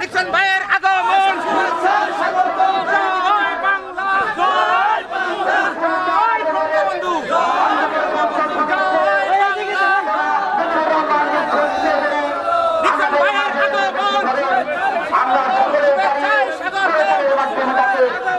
Nixon ভাইয়ের আগমন জয় বাংলা জয় বাংলা জয় বঙ্গবন্ধু নিক্সন ভাইয়ের আগমন শুভেচ্ছায় স্বাগত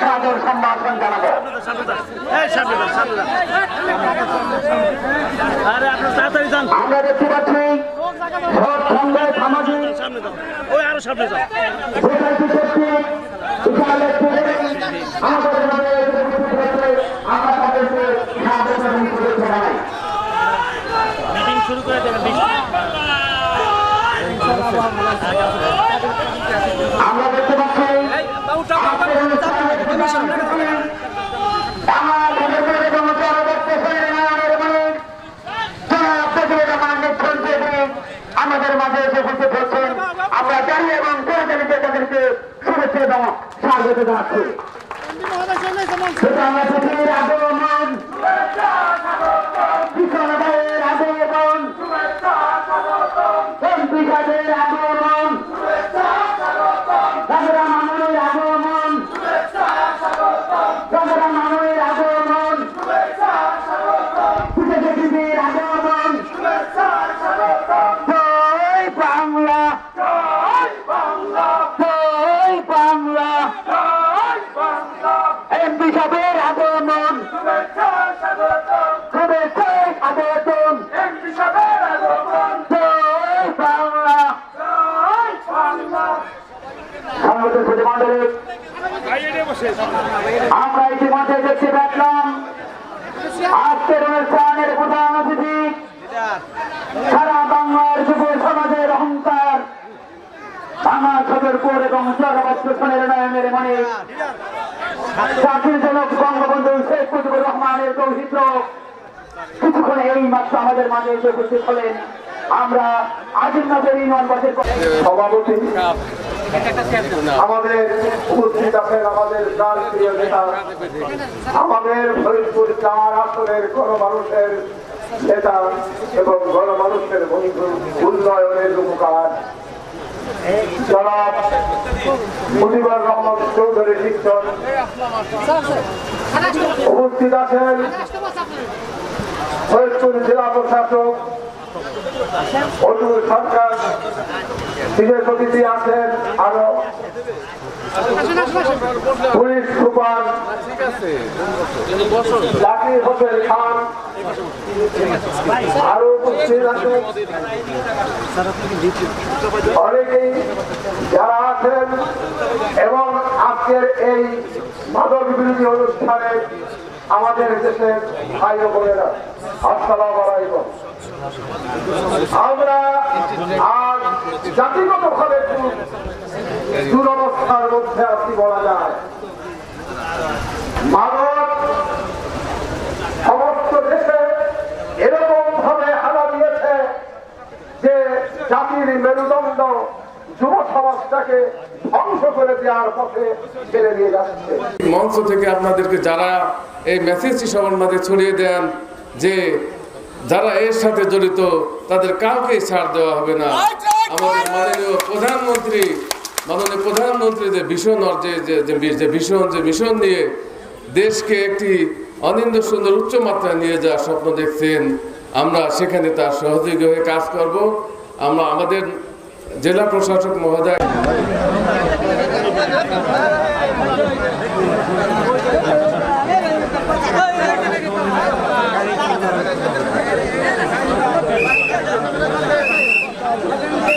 সাদর সম্ভাষণ জানাব আরে আপনার তাড়াতাড়ি যান আমরা দেখতে পাচ্ছি সব সংবাদ সামাজিক ওই আরও সামনে একটি আমাদের। আমরা তাদেরকে মিটিং শুরু করে দেবেন আমরা দেখতে পাচ্ছি আজকের অনুষ্ঠানে বাংলাদেশের এবং পরবর্তী সংবিধানের মালিক জনাব ফজলুর রহমান মুখ্যমন্ত্রী আমাদের মাঝে এসে উপস্থিত হচ্ছেন আমরা জানি এবং পরিচালিত তাদেরকে শুভেচ্ছা এবং স্বাগত জানাচ্ছি। সুতরাং পৃথিবীর আগমন আমরা ইতিমধ্যে দেখতে পাচ্লাম আজকের অনুষ্ঠানের প্রধান অতিথি সারা বাংলার যুব সমাজের অহংকার বাংলা সদরপুর এবং চরবর্ষণের নয়নের মনে। জনক বঙ্গবন্ধু শেখ মুজিবুর রহমানের দৌহিত্র কিছুক্ষণ এই মাত্র আমাদের মাঝে এসে উপস্থিত হলেন। আমরা আজিমনগর ইউনিয়নবাসীর সভাপতি আমাদের উপস্থিত আছেন আমাদের প্রাণ নেতা, আমাদের ফরিদপুর চার আসনের গণমানুষের নেতা এবং গণমানুষের বন্ধু উন্নয়নের উপকার। জনাব চৌধুরী শিক্ষক, উপস্থিত আছেন জেলা প্রশাসক অতুল সরকার আছেন আরও। পুলিশ, সুপার জাকির হোসেন খান আরও উপস্থিত আছেন অনেকেই যারা আছেন এবং আজকের এই মাদক বিরোধী অনুষ্ঠানে আমাদের দেশের ভাই বোনেরা। আসসালাম ভাবে দুরবস্থার মধ্যে বলা যায়। সমস্ত দিয়েছে যে জাতির মেরুদণ্ড ধ্বংস করে দেওয়ার পথে মঞ্চ থেকে আপনাদেরকে যারা এই মেসেজটি সবার মাঝে ছড়িয়ে দেন যে যারা এর সাথে জড়িত তাদের কাউকে ছাড় দেওয়া হবে না। আমাদের মাননীয় প্রধানমন্ত্রী মাননীয় প্রধানমন্ত্রী যে ভীষণ যে ভীষণ যে মিশন নিয়ে দেশকে একটি অনিন্দ সুন্দর উচ্চ মাত্রায় নিয়ে যাওয়ার স্বপ্ন দেখছেন আমরা সেখানে তার সহযোগী হয়ে কাজ করব। আমরা আমাদের জেলা প্রশাসক মহোদয়